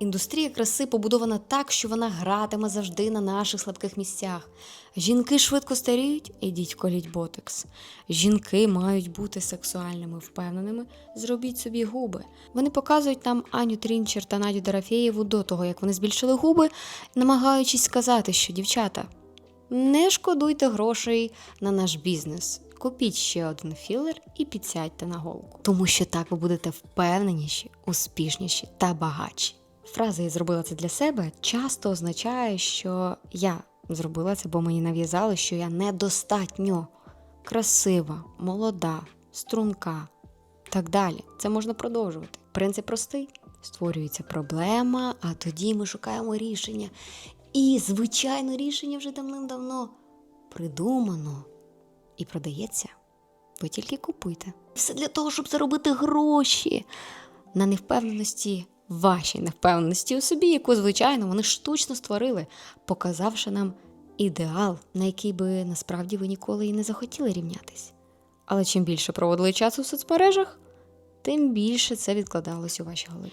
Індустрія краси побудована так, що вона гратиме завжди на наших слабких місцях. Жінки швидко старіють, ідіть коліть ботекс. Жінки мають бути сексуальними, впевненими, зробіть собі губи. Вони показують нам Аню Трінчер та Надю Дарафєєву до того, як вони збільшили губи, намагаючись сказати, що дівчата, не шкодуйте грошей на наш бізнес. Купіть ще один філер і підсядьте на голку. Тому що так ви будете впевненіші, успішніші та багатші. Фраза я зробила це для себе часто означає, що я зробила це, бо мені нав'язали, що я недостатньо красива, молода, струнка. Так далі. Це можна продовжувати. Принцип простий: створюється проблема, а тоді ми шукаємо рішення. І, звичайно, рішення вже давним-давно придумано і продається. Ви тільки купуйте. Все для того, щоб заробити гроші на невпевненості, вашій невпевненості у собі, яку, звичайно, вони штучно створили, показавши нам ідеал, на який би насправді ви ніколи і не захотіли рівнятись. Але чим більше проводили часу в соцмережах, тим більше це відкладалось у вашій голові.